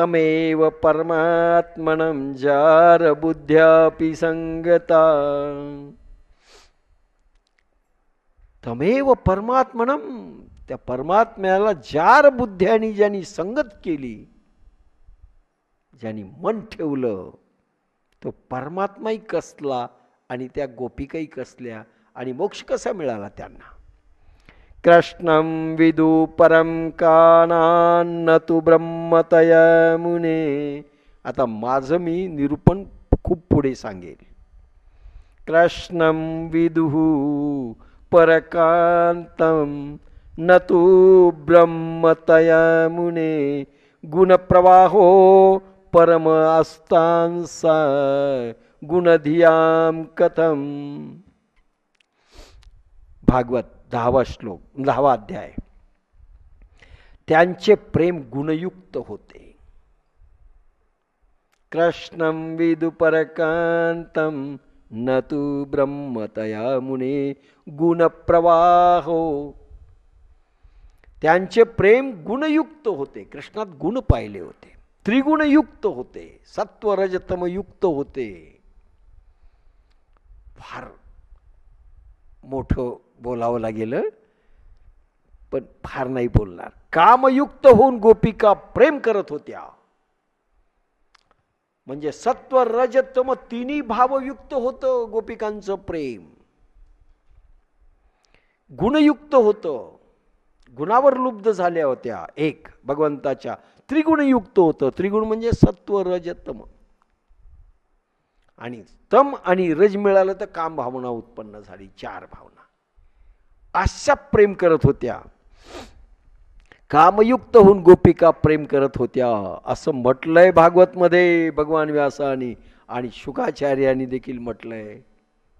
तमेव परमात्मनं जार बुद्ध्यापि संगता। तमेव परमात्मनम त्या परमात्म्याला जार बुद्ध्यानी ज्यांनी संगत केली ज्यांनी मन ठेवलं तो परमात्माही कसला आणि त्या गोपिकाही कसल्या आणि मोक्ष कसा मिळाला त्यांना? कृष्णं विदु परं कानान्न तु ब्रह्मतय मुने. आता माझं मी निरूपण खूप पुढे सांगेल कृष्णं विदुः परकान्तं न तु ब्रह्मतय मुने. गुणप्रवाहो परम अस्तांसा गुणधियां कथम. भागवत दहावा श्लोक दहावा अध्याय. त्यांचे प्रेम गुणयुक्त होते. कृष्णं विदुपरकांतं न तु ब्रह्मतया मुने गुणप्रवाहो. त्यांचे प्रेम गुणयुक्त होते. कृष्णात गुण पाहिले होते. त्रिगुणयुक्त होते. सत्वरजतमयुक्त होते. फार मोठं बोलावं लागेल पण फार नाही बोलणार. कामयुक्त होऊन गोपिका प्रेम करत होत्या. म्हणजे सत्व रजतम तिन्ही भावयुक्त होतं गोपिकांचं प्रेम. गुणयुक्त होतं. गुणावर लुब्ध झाल्या होत्या एक भगवंताच्या. त्रिगुणयुक्त होतं. त्रिगुण म्हणजे सत्व रजतम. आणि तम आणि रज मिळालं तर काम भावना उत्पन्न झाली चार भावना. अशा प्रेम करत होत्या. कामयुक्त होऊन गोपिका प्रेम करत होत्या. असं म्हटलंय भागवतमध्ये भगवान व्यासानी आणि शुकाचार्यांनी देखील म्हटलंय.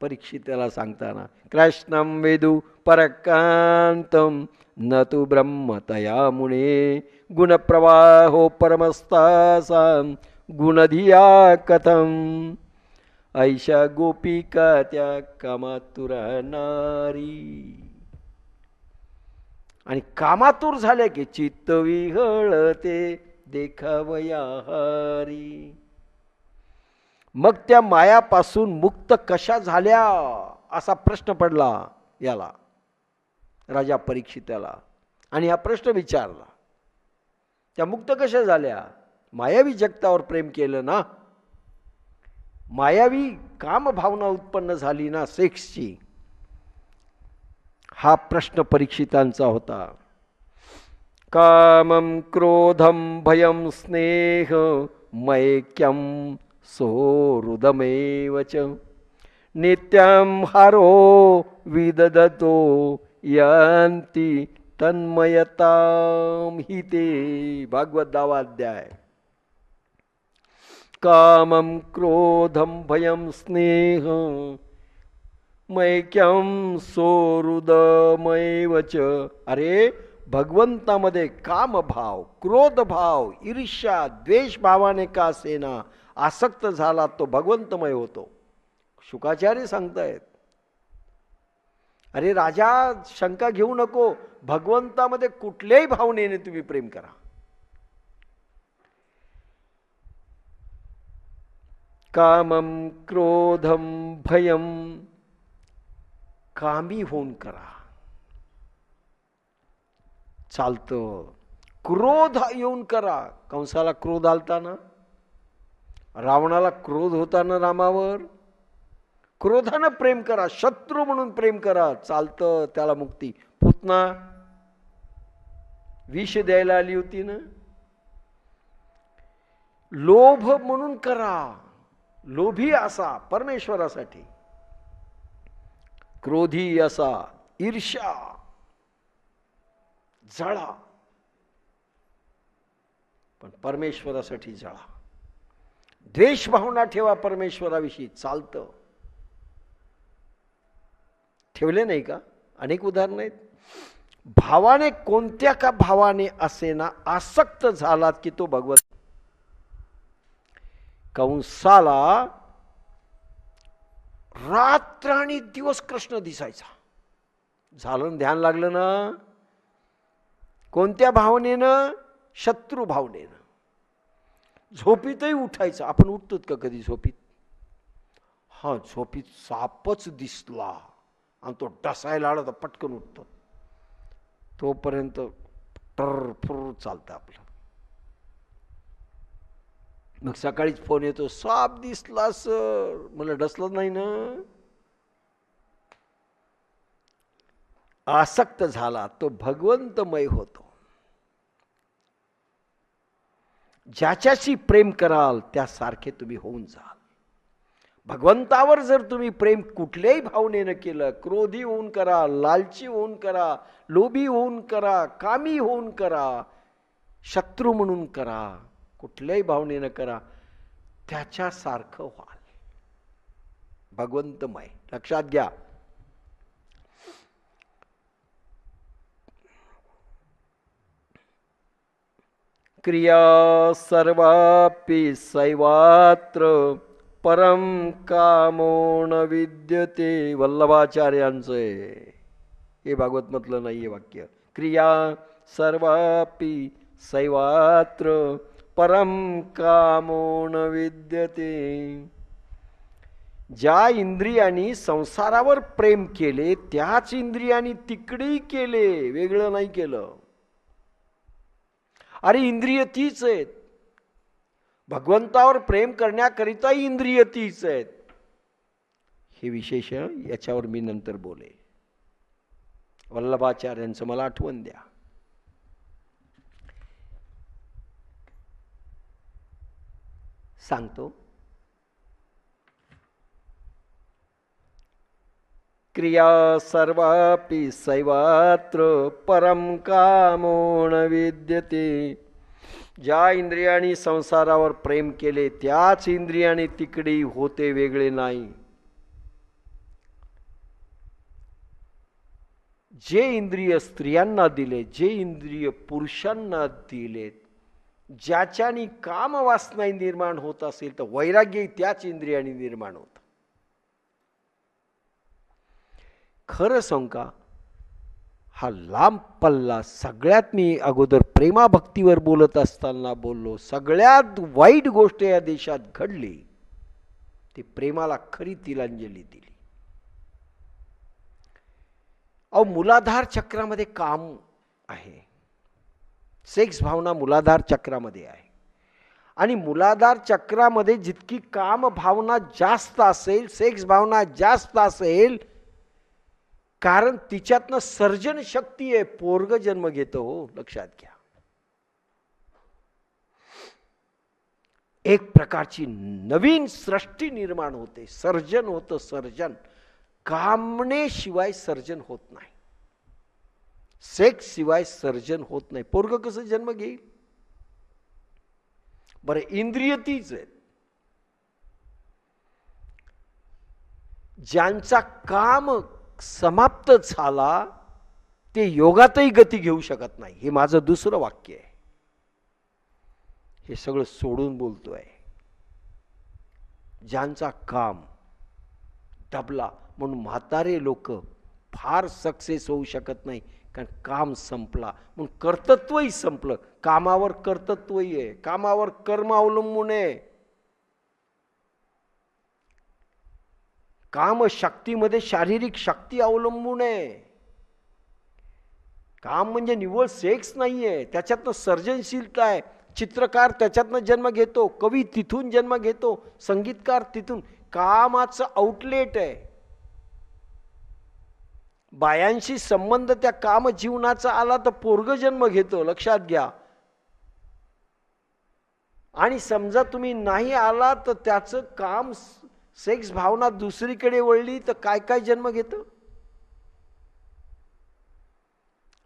परीक्षित सांगताना कृष्णम वेदू परकांतम न तू ब्रह्मतया मुने गुणप्रवाहो परमस्तासा गुणधिया कथम ऐशा गोपिका त्या कामातुरा नारी. आणि कामातूर झाल्या की चित्त विहळते देखावया हरी. मग त्या मायापासून मुक्त कशा झाल्या? असा प्रश्न पडला याला राजा परीक्षिताला आणि हा प्रश्न विचारला त्या मुक्त कशा झाल्या? मायावी जगतावर प्रेम केलं ना? मायावी कामभावना उत्पन्न झाली ना सेक्सची? हा प्रश्न परीक्षितांचा होता. कामं क्रोधं भयं स्नेह मैक्यं सोहृदमेव च. हारो विदधतो यंती तन्मयतां हि ते भागवत दावाध्याय कामं क्रोधं भयं स्नेह मैक्यं सोहृदमैव च। अरे भगवंतामध्ये कामभाव क्रोधभाव ईर्ष्या द्वेषभावाने का सेना आसक्त झाला तो भगवंतमय होतो? शुकाचार्य सांगतायत. अरे राजा शंका घेऊ नको. भगवंतामध्ये कुठल्याही भावनेने तुम्ही प्रेम करा. कामं क्रोधं भयं कामी होऊन करा. चालतं. क्रोध येऊन करा. कंसाला क्रोध आलता ना रावणाला क्रोध होता ना रामावर. क्रोधानं प्रेम करा शत्रू म्हणून प्रेम करा. चालतं त्याला मुक्ती. पुतना विष द्यायला आली होती ना? लोभ म्हणून करा. लोभी असा परमेश्वरासाठी. क्रोधी असा ईर्ष्या जळा. पण परमेश्वरासाठी जळा. द्वेषभावना ठेवा परमेश्वराविषयी चालतं. ठेवले नाही का? अनेक उदाहरणं आहेत. भावाने कोणत्या का भावाने असेना आसक्त झालात की तो भगवत? कंसाला रात्र आणि दिवस कृष्ण दिसायचा. झालं ध्यान लागलं ना? कोणत्या भावनेनं? शत्रू भावनेनं. झोपीतही उठायचं. आपण उठतोत का कधी झोपीत? हा झोपीत सापच दिसला आणि तो डसायला आला तर पटकन उठतो. तोपर्यंत टर फुर चालतं आपलं. मग सकाळीच फोन येतो साप दिसला सर. मला डसलं नाही ना. आसक्त झाला तो भगवंतमय होतो. ज्याच्याशी प्रेम कराल त्यासारखे तुम्ही होऊन जाल. भगवंतावर जर तुम्ही प्रेम कुठल्याही भावनेनं केलं क्रोधी होऊन करा लालची होऊन करा लोभी होऊन करा कामी होऊन करा शत्रू म्हणून करा कुठल्याही भावनेनं करा त्याच्यासारखं व्हाल. भगवंतमय. लक्षात घ्या. क्रिया सर्वापि सैवात्र परम कामोण विद्यते. वल्लभाचार्यांचं. आहे हे भागवत म्हटलं नाही आहे वाक्य. क्रिया सर्वापि सैवात्र परम कामो न विद्यते. ज्या इंद्रियांनी संसारावर प्रेम केले त्याच इंद्रियांनी तिकडेही केले. वेगळं नाही केलं. अरे इंद्रिय तीच आहेत. भगवंतावर प्रेम करण्याकरिता इंद्रिय तीच आहेत. हे विशेष याच्यावर मी नंतर बोले वल्लभाचार्यांचं मला आठवण द्या. सांगतो. क्रिया सर्वापि सैवात्र परम कामोण विद्यते. ज्या इंद्रियाने संसारावर प्रेम केले त्याच इंद्रियाने तिकडे होते वेगळे नाही. जे इंद्रिय स्त्रियांना दिले जे इंद्रिय पुरुषांना दिलेत ज्याच्यानी कामवासना निर्माण होत असेल तर वैराग्य त्याच इंद्रियाने निर्माण होत. खरं सांग का? हा लांब पल्ला सगळ्यात मी अगोदर प्रेमाभक्तीवर बोलत असताना बोललो. सगळ्यात वाईट गोष्ट या देशात घडली. ती प्रेमाला खरी तिलांजली दिली. अहो मुलाधार चक्रामध्ये काम आहे. सेक्स भावना मुलाधार चक्रामध्ये आहे. आणि मुलाधार चक्रामध्ये जितकी काम भावना जास्त असेल सेक्स भावना जास्त असेल कारण तिच्यातनं सर्जन शक्ती आहे. पोरग जन्म घेतो हो लक्षात घ्या. एक प्रकारची नवीन सृष्टी निर्माण होते. सर्जन होतं सर्जन. कामनेशिवाय सर्जन होत नाही. सेक्स शिवाय सर्जन होत नाही. पोरग कसं जन्म घेईल? बरं इंद्रिय तीच आहेत. ज्यांचा काम समाप्त झाला ते योगातही गती घेऊ शकत नाही. हे माझं दुसरं वाक्य आहे. हे सगळं सोडून बोलतोय. ज्यांचा काम दबला म्हणून म्हातारे लोक फार सक्सेस होऊ शकत नाही. कारण काम संपला. म्हणून कर्तृत्वही संपलं. कामावर कर्तृत्वही आहे. कामावर कर्म अवलंबून आहे. काम शक्तीमध्ये शारीरिक शक्ती अवलंबून आहे. काम म्हणजे निव्वळ सेक्स नाही आहे त्याच्यातनं सर्जनशीलता आहे. चित्रकार त्याच्यातनं जन्म घेतो. कवी तिथून जन्म घेतो. संगीतकार तिथून. कामाचं आउटलेट आहे. बायांशी संबंध त्या काम जीवनाचा आला तर पोरग जन्म घेतो लक्षात घ्या. आणि समजा तुम्ही नाही आला तर त्याचं काम सेक्स भावना दुसरीकडे वळली तर काय काय जन्म घेतं?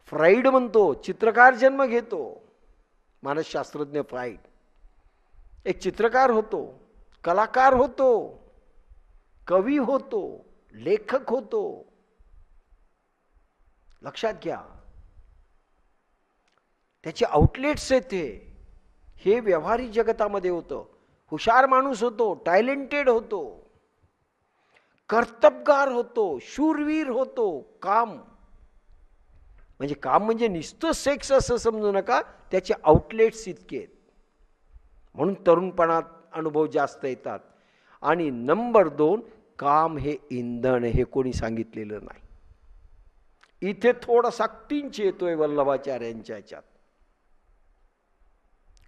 फ्राईड म्हणतो चित्रकार जन्म घेतो. मानसशास्त्रज्ञ फ्राईड एक चित्रकार होतो कलाकार होतो कवी होतो लेखक होतो लक्षात घ्या. त्याचे आउटलेट्स आहेत ते. हे व्यवहारिक जगतामध्ये होतं. हुशार माणूस होतो टॅलेंटेड होतो. कर्तबगार होतो शूरवीर होतो काम. म्हणजे काम म्हणजे नुसतं सेक्स असं समजू नका त्याचे आउटलेट्स इतके आहेत. म्हणून तरुणपणात अनुभव जास्त येतात. आणि नंबर दोन काम हे इंधन हे कोणी सांगितलेलं नाही. इथे थोडासा टिंच येतोय वल्लभाचार्यांच्या ह्याच्यात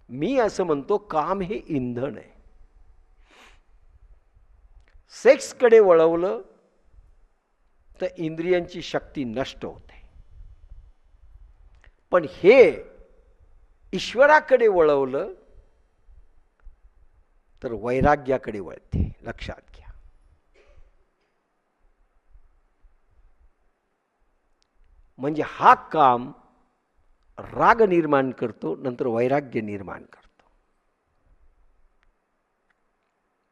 मी असं म्हणतो काम हे इंधन आहे. सेक्सकडे वळवलं तर इंद्रियांची शक्ती नष्ट होते. पण हे ईश्वराकडे वळवलं तर वैराग्याकडे वळते लक्षात घ्या म्हणजे हा काम राग निर्माण करतो नंतर वैराग्य निर्माण करतो.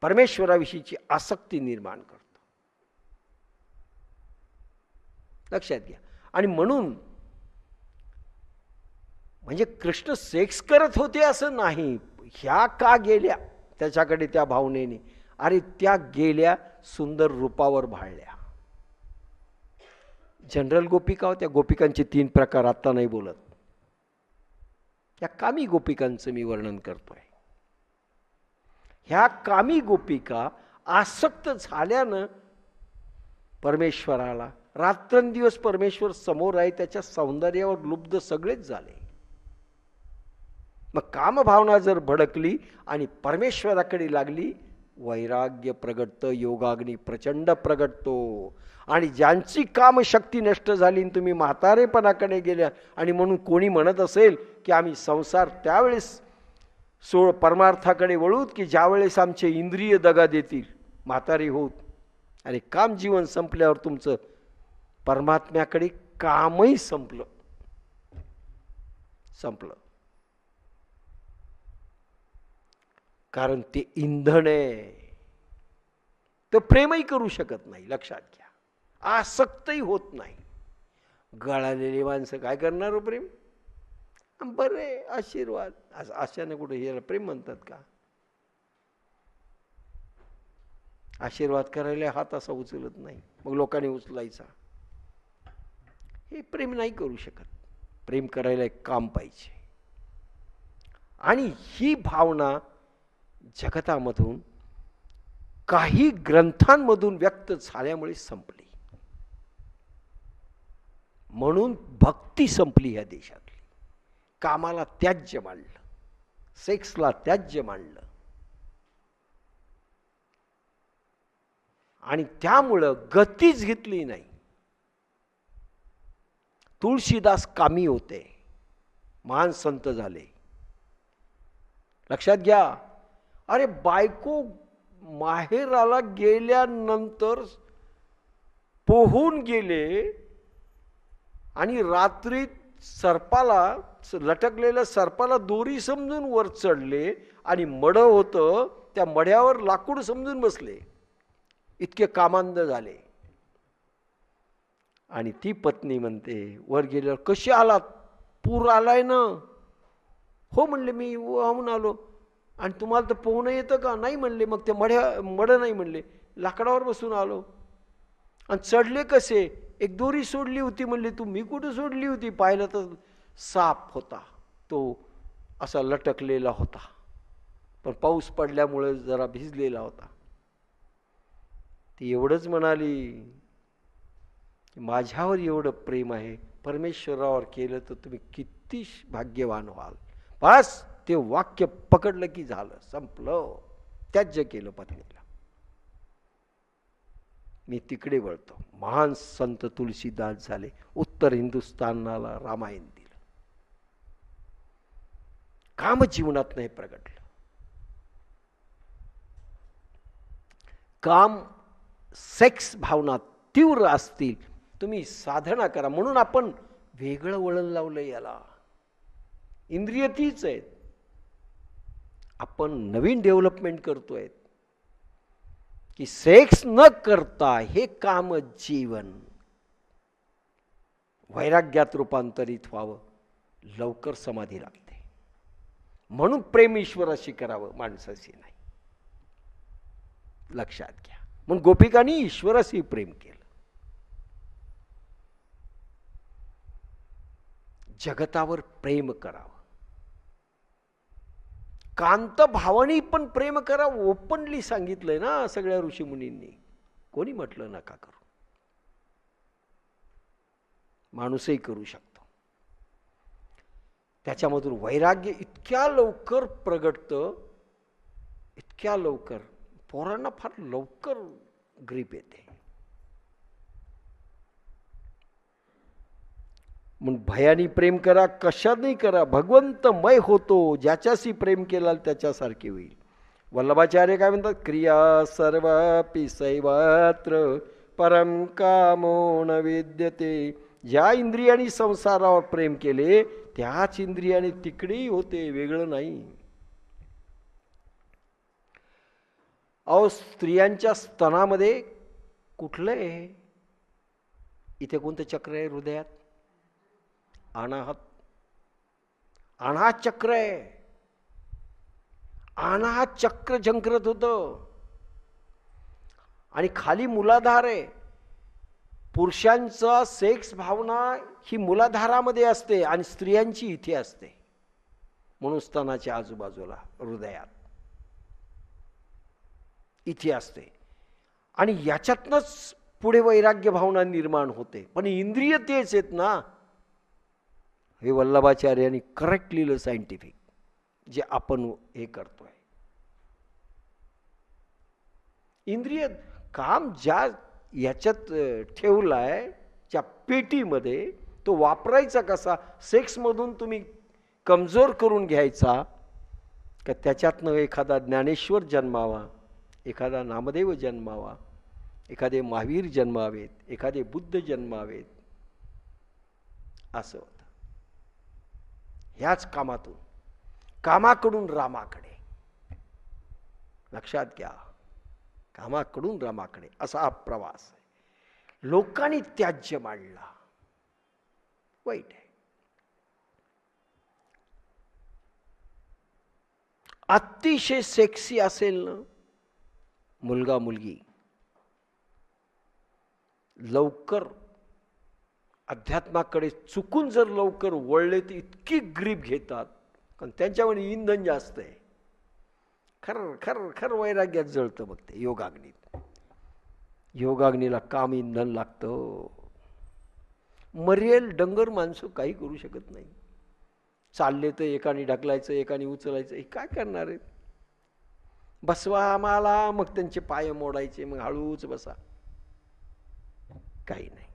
परमेश्वराविषयीची आसक्ती निर्माण करतो. लक्षात घ्या. आणि म्हणून म्हणजे कृष्ण सेक्स करत होते असं नाही. ह्या का गेल्या? त्याच्याकडे त्या भावनेने. अरे त्या गेल्या सुंदर रूपावर भाळल्या. जनरल गोपिका होत्या. गोपिकांचे तीन प्रकार आत्ता नाही बोलत. त्या कामी गोपिकांचं मी वर्णन करतोय. ह्या कामी गोपिका आसक्त झाल्यानं परमेश्वराला रात्रंदिवस परमेश्वर समोर आहे त्याच्या सौंदर्यावर लुब्ध सगळेच झाले. मग कामभावना जर भडकली आणि परमेश्वराकडे लागली वैराग्य प्रगटतं योगाग्नी प्रचंड प्रगटतो. आणि ज्यांची कामशक्ती नष्ट झाली आणि तुम्ही म्हातारेपणाकडे गेल्या आणि म्हणून कोणी म्हणत असेल की आम्ही संसार त्यावेळेस सोळ परमार्थाकडे वळूत की ज्यावेळेस आमचे इंद्रिय दगा देतील म्हातारे होत आणि काम जीवन संपल्यावर तुमचं परमात्म्याकडे कामही संपलं. संपलं. कारण ते इंधन आहे. तर प्रेमही करू शकत नाही लक्षात घ्या. आसक्तही होत नाही. गळालेली माणसं काय करणार हो प्रेम? बरे आशीर्वाद. असं अशाने कुठे याला प्रेम म्हणतात का? आशीर्वाद करायला हात असा उचलत नाही. मग लोकांनी उचलायचा. हे प्रेम नाही करू शकत. प्रेम करायला एक काम पाहिजे. आणि ही भावना जगतामधून काही ग्रंथांमधून व्यक्त झाल्यामुळे संपली. म्हणून भक्ती संपली ह्या देशातली. कामाला त्याज्य मांडलं. सेक्सला त्याज्य मांडलं. आणि त्यामुळं गतीच घेतली नाही. तुळशीदास कामी होते. महान संत झाले. लक्षात घ्या अरे बायको माहेराला गेल्यानंतर पोहून गेले आणि रात्रीत सर्पाला लटकलेल्या सर्पाला दोरी समजून वर चढले आणि मड होतं त्या मढ्यावर लाकूड समजून बसले. इतके कामांद झाले. आणि ती पत्नी म्हणते वर गेल्यावर कशी आलात? पूर आलाय ना? हो म्हणले मी वाहून आलो. आणि तुम्हाला तर पोहणं येतं का? नाही म्हणले. मग ते मढ्या मढं नाही म्हणले. लाकडावर बसून आलो. आणि चढले कसे? एक दोरी सोडली होती म्हणले. तू मी कुठं सोडली होती? पाहिलं तर साप होता. तो असा लटकलेला होता. पण पाऊस पडल्यामुळे जरा भिजलेला होता. ती एवढंच म्हणाली की माझ्यावर एवढं प्रेम आहे. परमेश्वरावर केलं तर तुम्ही किती भाग्यवान व्हाल. बस! ते वाक्य पकडलं की झालं संपलं. त्याज्य केलं पत्नीला. मी तिकडे वळतो. महान संत तुलसीदास झाले. उत्तर हिंदुस्थानाला रामायण दिलं. काम जीवनात नाही प्रगटलं. काम सेक्स भावना तीव्र असतील तुम्ही साधना करा. म्हणून आपण वेगळं वळण लावलं याला. इंद्रिय तीच आहेत. आपण नवीन डेव्हलपमेंट करतोय. की सेक्स न करता हे काम जीवन. वैराग्यात रूपांतरित व्हावं. लवकर समाधी लागते. म्हणून प्रेम ईश्वराशी करावं माणसाशी नाही. लक्षात घ्या. म्हणून गोपिकांनी ईश्वराशी प्रेम केलं. जगतावर प्रेम करावं. कांत भावानी पण प्रेम करा ओपनली सांगितलंय ना सगळ्या ऋषीमुनींनी. कोणी म्हटलं नका करू? माणूसही करू शकतो. त्याच्यामधून वैराग्य इतक्या लवकर प्रगटतं इतक्या लवकर पोरांना फार लवकर ग्रीप येते. म्हणून भयानी प्रेम करा कशाने करा भगवंतमय होतो ज्याच्याशी प्रेम केला त्याच्यासारखे होईल. वल्लभाचार्य काय म्हणतात? क्रिया सर्वापि सैवात्र परम कामोण विद्यते. ज्या इंद्रियाने संसारावर प्रेम केले त्याच इंद्रियाने तिकडेही होते वेगळं नाही. अहो स्त्रियांच्या स्तनामध्ये कुठलं आहे इथे कोणतं चक्र आहे हृदयात? अनाहत अनाहत चक्र आहे अनाहत चक्र झंकरत होतं आणि खाली मुलाधार आहे पुरुषांचा सेक्स भावना ही मुलाधारामध्ये असते आणि स्त्रियांची इथे असते म्हणून स्तनाच्या आजूबाजूला हृदयात इथे असते. आणि याच्यातनंच पुढे वैराग्य भावना निर्माण होते. पण इंद्रिय तेच आहेत ना हे वल्लभाचार्यांनी करेक्ट लिहिलं सायंटिफिक जे आपण हे करतोय. इंद्रिय काम ज्या याच्यात ठेवलं आहे ज्या पेटीमध्ये तो वापरायचा कसा? सेक्समधून तुम्ही कमजोर करून घ्यायचा का त्याच्यातनं एखादा ज्ञानेश्वर जन्मावा एखादा नामदेव जन्मावा एखादे महावीर जन्मावेत एखादे बुद्ध जन्मावेत? असं होतं. ह्याच कामातून कामाकडून रामाकडे. लक्षात घ्या कामाकडून रामाकडे असा हा प्रवास आहे. लोकांनी त्याज्य मांडला. वाईट आहे. अतिशय सेक्सी असेल ना मुलगा मुलगी. लवकर अध्यात्माकडे चुकून जर लवकर वळले तर इतकी ग्रीप घेतात. कारण त्यांच्यामध्ये इंधन जास्त आहे. खर खर खर वैराग्यात जळतं बघ ते योगाग्नीत. योगाग्नीला काम इंधन लागतं. मरेल डंगर माणसं काही करू शकत नाही. चालले तर एकाने ढकलायचं एकाने उचलायचं हे काय करणार आहेत? बसवा आम्हाला मग त्यांचे पाय मोडायचे मग हळूच बसा. काही नाही.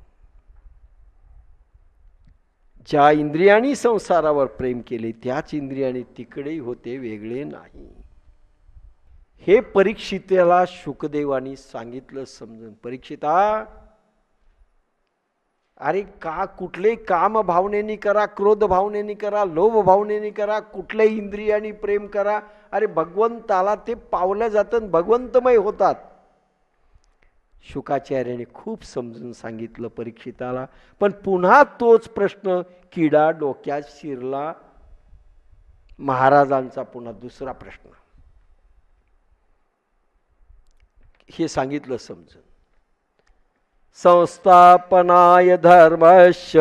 ज्या इंद्रियानी संसारावर प्रेम केले त्याच इंद्रियाने तिकडेही होते वेगळे नाही. हे परीक्षितेला शुकदेवानी सांगितलं समजून. परीक्षिता अरे का कुठलेही काम भावनेनी करा क्रोध भावनेनी करा लोभ भावनेनी करा कुठल्याही इंद्रियानी प्रेम करा? अरे भगवंताला ते पावलं जातं भगवंतमय होतात. शुकाचार्याने खूप समजून सांगितलं परीक्षिताला. पण पुन्हा तोच प्रश्न किडा डोक्यात शिरला. महाराजांचा पुन्हा दुसरा प्रश्न. हे सांगितलं समजून. संस्थापनाय धर्मश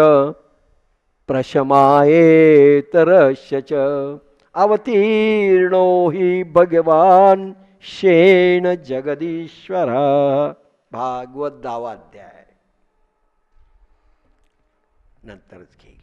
प्रशमायेतरश्य च. अवतीर्णो हि भगवान शेण जगदीश्वरा. भागवत दावाध्याय नंतरच घे.